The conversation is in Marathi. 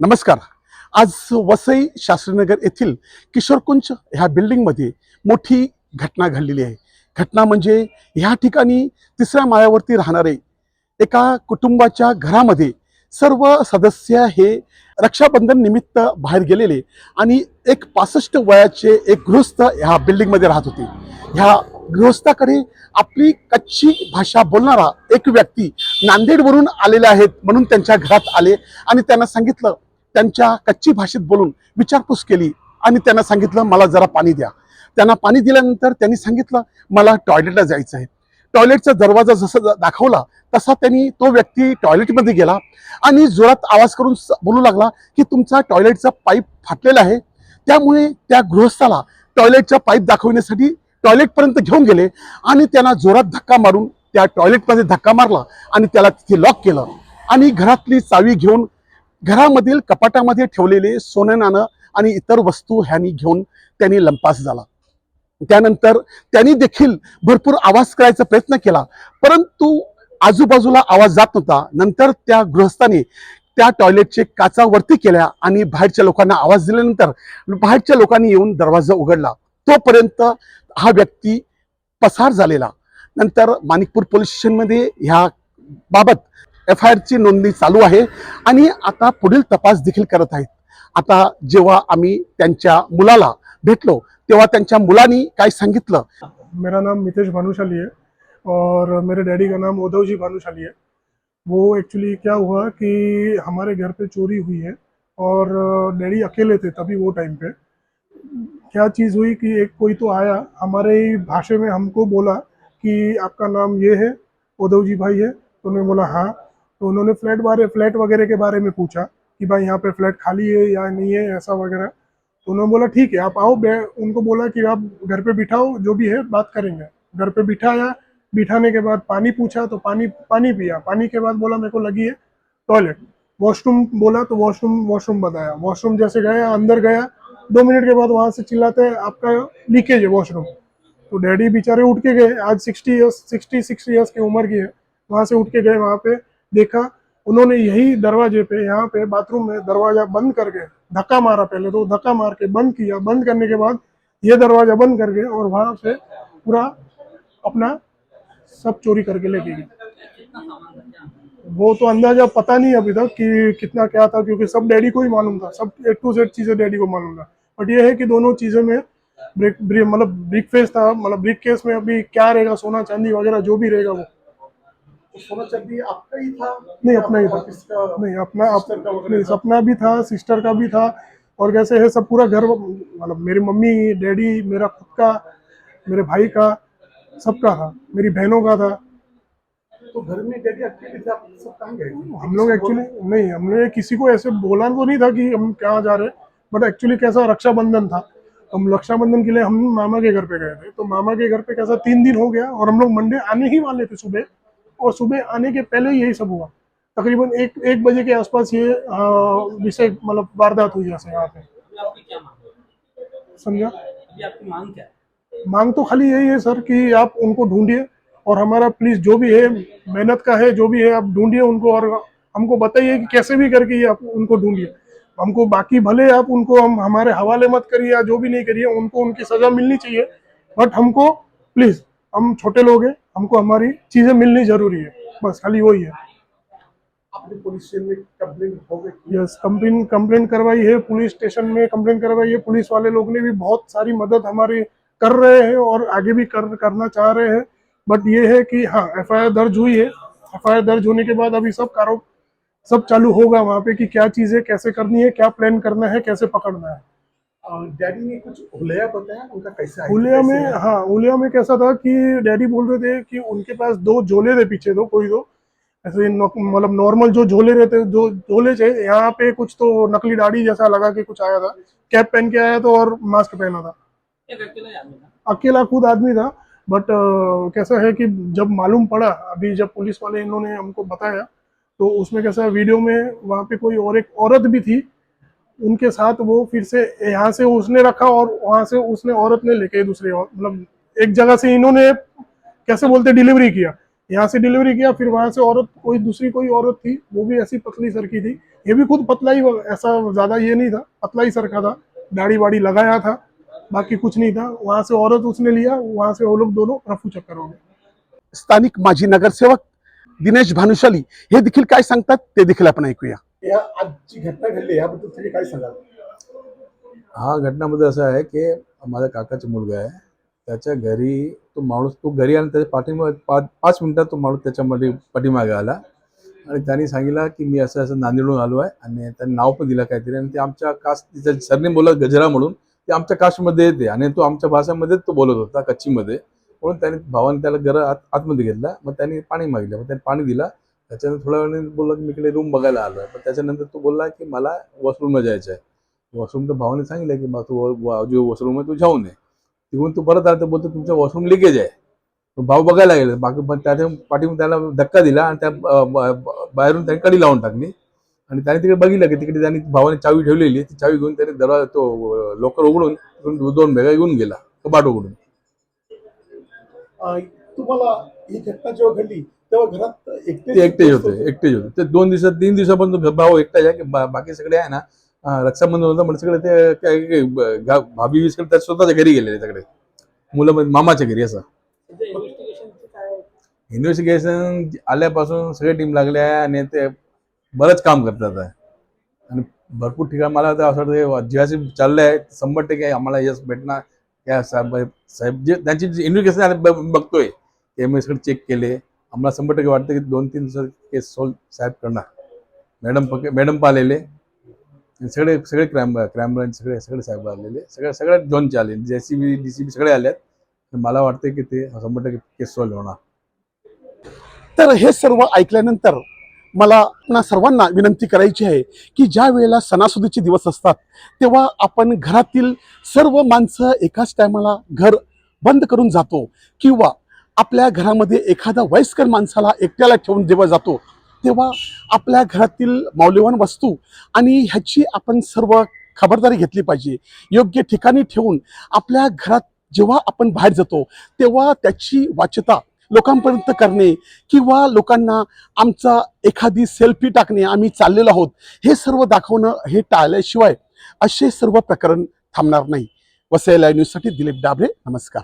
नमस्कार. आज वसई शास्त्रीनगर येथील किशोरकुंज ह्या बिल्डिंगमध्ये मोठी घटना घडलेली आहे. घटना म्हणजे ह्या ठिकाणी तिसऱ्या माळ्यावरती राहणारे एका कुटुंबाच्या घरामध्ये सर्व सदस्य हे रक्षाबंधन निमित्त बाहेर गेलेले आणि एक पासष्ट वयाचे एक गृहस्थ ह्या बिल्डिंगमध्ये राहत होते. ह्या गृहस्थाकडे आपली कच्ची भाषा बोलणारा एक व्यक्ती नांदेडवरून आलेले आहेत म्हणून त्यांच्या घरात आले आणि त्यांना सांगितलं त्यांच्या कच्ची भाषेत बोलून विचारपूस केली आणि त्यांना सांगितलं मला जरा पाणी द्या. त्यांना पाणी दिल्यानंतर त्यांनी सांगितलं मला टॉयलेटला जायचं आहे. टॉयलेटचा दरवाजा जसा दाखवला तसा त्यांनी तो व्यक्ती टॉयलेटमध्ये गेला आणि जोरात आवाज करून स- बोलू लागला की तुमचा टॉयलेटचा पाईप फाटलेला आहे. त्यामुळे त्या गृहस्थाला टॉयलेटचा पाईप दाखवण्यासाठी टॉयलेटपर्यंत घेऊन गेले आणि त्यांना जोरात धक्का मारून त्या टॉयलेटमध्ये धक्का मारला आणि त्याला तिथे लॉक केलं. आणि घरातली चावी घेऊन घरामधील कपाटामध्ये ठेवलेले सोनं नाणं आणि इतर वस्तू ह्यानी घेऊन त्यांनी लंपास झाला. त्यानंतर त्यांनी देखील भरपूर आवाज करायचा प्रयत्न केला परंतु आजूबाजूला आवाज जात नव्हता. नंतर त्या गृहस्थाने त्या टॉयलेटचे काचा वरती केल्या आणि बाहेरच्या लोकांना आवाज दिल्यानंतर बाहेरच्या लोकांनी येऊन दरवाजा उघडला. तोपर्यंत हा व्यक्ती पसार झालेला. नंतर माणिकपूर पोलीस स्टेशनमध्ये ह्या बाबत एफ आय आरची नोंदणी चालू आहे. आणि आता पुढील तपास देखील करत आहेत. आता जेव्हा आम्ही त्यांच्या मुलाला भेटलो तेव्हा त्यांच्या मुलांनी काय सांगितलं? मेरा नाम मितेश भानुशाली है और मेरे डैडी का नाम उद्धव जी भानुशाली है। वो एक्चुअली क्या हुआ कि हमारे घर पे चोरी हुई है और डैडी अकेले थे तभी वो टाइम पे। क्या चीज़ हुई कि एक कोई तो आया हमारे ही भाषा में हमको बोला कि आपका नाम ये है उद्धव जी भाई है। तो उन्होंने बोला हाँ। तो उन्होंने फ्लैट बारे, फ्लैट वगैरह के बारे में पूछा कि भाई यहाँ पे फ्लैट खाली है या नहीं है, ऐसा वगैरह। तो उन्होंने बोला, ठीक है, आप आओ उनको बोला कि आप घर पे बिठाओ, जो भी है, बात करेंगे। घर पे बिठाया, बिठाने के बाद पानी पूछा तो पानी पानी पिया। पानी के बाद बोला, मेरे को लगी है टॉयलेट। वॉशरूम बोला तो वॉशरूम वॉशरूम बताया। वॉशरूम जैसे गया, अंदर गया, दो मिनट के बाद वहाँ से चिल्लाते, आपका लीकेज है वॉशरूम। तो डैडी बेचारे उठ के गए, आज sixty years sixty six years की उम्र की है। वहाँ से उठ के गए, वहाँ पे देखा, उन्होंने यही दरवाजे पे, यहाँ पे बाथरूम में दरवाज़ा बंद करके धक्का मारा पहले तो धक्का मार के बंद किया। बंद करने के बाद ये दरवाज़ा बंद करके और वहाँ से पूरा अपना सब चोरी करके लेके गए। वो तो अंदाज़ा पता नहीं अभी तक कि कितना क्या था, क्योंकि सब डैडी को ही मालूम था, सब ए टू जेड चीज़ें डैडी को मालूम था। बट ये है कि दोनों चीज़ें में ब्रेक मतलब ब्रिक फेस था मतलब ब्रिक केस में अभी क्या रहेगा, सोना चांदी वगैरह जो भी रहेगा वो। सोना चांदी आपका ही था नहीं अपना ही था। नहीं अपना नहीं अपना भी था सिस्टर का भी था और कैसे है सब पूरा घर मतलब मेरी मम्मी डैडी मेरा खुद का मेरे भाई का सबका था मेरी बहनों का था। तो घर में डैडी अकेले थे आप सब कहाँ गए हम लोग एक्चुअली नहीं हमने किसी को ऐसे बोला तो नहीं था कि हम कहाँ जा रहे बट एक्चुअली कैसा रक्षाबंधन था। हम रक्षाबंधन के लिए हम मामा के घर पे गए थे तो मामा के घर पे कैसा तीन दिन हो गया और हम लोग मंडे आने ही वाले थे सुबह। और सुबह आने के पहले यही सब हुआ। तकरीबन एक एक बजे के आसपास ये विषय मतलब वारदात हुई जैसे यहाँ पे। अभी आपकी क्या मांग समझा? आपकी मांग क्या मांग तो खाली यही है सर कि आप उनको ढूंढिए और हमारा प्लीज़ जो भी है मेहनत का है जो भी है आप ढूंढिए उनको और हमको बताइए कि कैसे भी करके ये आप उनको ढूंढिए। हमको बाकी भले आप उनको हम हमारे हवाले मत करिए या जो भी नहीं करिए उनको उनकी सजा मिलनी चाहिए। बट हमको प्लीज़ हम छोटे लोग हैं हमको हमारी चीज़ें मिलनी ज़रूरी है। बस खाली वही है। आपने पुलिस स्टेशन में यस कंप्लेन कंप्लेन करवाई है पुलिस स्टेशन में कंप्लेन करवाई है। पुलिस वाले लोग ने भी बहुत सारी मदद हमारी कर रहे हैं और आगे भी कर करना चाह रहे हैं। बट ये है कि हाँ एफ़ दर्ज हुई है। एफ़ दर्ज होने के बाद अभी सब कारो सब चालू होगा वहाँ पे कि क्या चीज़ें कैसे करनी है क्या प्लान करना है कैसे पकड़ना है। डैडी ने कुछ हुलिया बताया? उनका कैसा है? उलिया में हाँ? उलिया में कैसा था कि डैडी बोल रहे थे कि उनके पास दो झोले थे पीछे दो कोई दो। ऐसे मतलब नॉर्मल जो झोले रहते जो झोले थे यहाँ पे कुछ तो नकली दाढ़ी जैसा लगा के कुछ आया था। कैप पहन के आया था और मास्क पहना था। अकेला था। अकेला खुद आदमी था बट कैसा है कि जब मालूम पड़ा अभी जब पुलिस वाले इन्होंने हमको बताया तो उसमें कैसा वीडियो में वहाँ पे कोई और एक औरत भी थी उनके साथ वो फिर से यहाँ से उसने रखा और वहाँ से उसने औरत ने लेके दूसरे मतलब एक जगह से इन्होंने कैसे बोलते डिलीवरी किया। यहाँ से डिलीवरी किया, फिर वहाँ से औरत, कोई दूसरी कोई औरत थी, वो भी ऐसी पतली सर की थी। ये भी खुद पतला ही ऐसा ज़्यादा ये नहीं था, पतला ही सरका था। दाढ़ी वाड़ी लगाया था, बाकी कुछ नहीं था। वहाँ से औरत उसने लिया, वहाँ से वो लोग दोनों रफू चक्कर हो गए। स्थानिक माजी नगरसेवक दिनेश भानुशाली, हे देखील काय सांगतात ते देखील आपण ऐकूया। या आजची घटना घडली याबद्दल तुम्ही काय सांगाल? हा घटनामध्ये असं आहे की माझ्या काकाचा मुलगा आहे. त्याच्या घरी तो माणूस तो घरी आला त्याच्या पाठीमागे पाच पाच मिनिटात तो माणूस त्याच्यामध्ये पाठीमागे आला. आणि त्यांनी सांगितलं की मी असं असं नांदेडून आलो आहे आणि त्यांनी नाव पण दिलं काहीतरी. आणि ते आमच्या कास्ट तिच्या सरने बोला गजरा म्हणून ते आमच्या कास्टमध्ये येते आणि तो आमच्या भाषामध्येच तो बोलत होता कच्चीमध्ये. म्हणून त्याने भावाने त्याला घर आत आतमध्ये घेतला. मग त्यांनी पाणी मागितलं. मग त्याने पाणी दिला. त्याच्यानंतर थोड्या वेळाने बोलला की मी इकडे रूम बघायला आलो पण त्याच्यानंतर तो बोलला की मला वॉशरूमला जायचं आहे वॉशरूम तर भावाने सांगितलं की बा तू जो वॉशरूम आहे तू जाऊन ये. तिकडून तू परत आला तर बोलतो तुमचं वॉशरूम लिकेज आहे. भाऊ बघायला गेला. बाकी पण त्याच्या पाठीमध्ये त्याला धक्का दिला आणि त्या बाहेरून त्याने कडी लावून टाकली. आणि त्याने तिकडे बघितलं की तिकडे त्याने भावाने चावी ठेवलेली. ती चावी घेऊन त्याने दरवाजा तो लोकर उघडून तिकडून दोन भेगा घेऊन गेला. कपाट उघडून. तुम्हाला ही घटना जेव्हा घडली तेव्हा घरात ते एकटेच होते एकटेच होते. ते दोन दिवसात तीन दिवसापर्यंत भाऊ एकटाच आहे की बाकी सगळे आहे ना रक्षाबंधन होतं म्हणजे सगळे ते काय- भाभी सगळे त्या स्वतःच्या घरी गेलेले सगळे. मुलं म्हणजे मामाच्या घरी असं. इन्व्हेस्टिगेशन काय इन्व्हेस्टिगेशन आल्यापासून सगळे टीम लागले आहे आणि ते बरंच काम करतात आणि भरपूर ठिकाण मला तर असं वाटतं जिहासी चाललं आहे शंभर टक्के आम्हाला यश भेटणार. त्या साहेब साहेब जे त्यांची इन्व्हेस्टिगेशन बघतोय. एम मी सगळे चेक केले. आम्हाला शंभर टक्के वाटतं की दोन तीन दिवसात केस सॉल्व साहेब करणार. मॅडम पक मॅडम पाहिलेले. आलेले सगळे सगळे क्राईम क्राईम ब्रांच सगळे सगळे साहेब आलेले. सगळे सगळ्या दोनचे आले. J C B D C B सगळे आले आहेत मला वाटते की ते शंभर टक्के केस सॉल्व होणार. तर हे सर्व ऐकल्यानंतर मला ना सर्वांना विनंती करायची आहे की ज्या वेळेला सणासुदीचे दिवस असतात तेव्हा आपण घरातील सर्व माणसं एकाच टायमाला घर बंद करून जातो किंवा आपल्या घरामध्ये एखादा वयस्कर माणसाला एकट्याला ठेवून जेव्हा जातो तेव्हा आपल्या घरातील मौल्यवान वस्तू आणि ह्याची आपण सर्व खबरदारी घेतली पाहिजे. योग्य ठिकाणी ठेवून आपल्या घरात जेव्हा आपण बाहेर जातो तेव्हा त्याची वाच्यता लोकांपर्यंत करणे किंवा लोकांना आमचा एखादी सेल्फी टाकणे आम्ही चाललेलो आहोत हे सर्व दाखवणं हे टाळल्याशिवाय असे सर्व प्रकरण थांबणार नाही. वसई लाईव्ह न्यूजसाठी दिलीप डाबरे नमस्कार.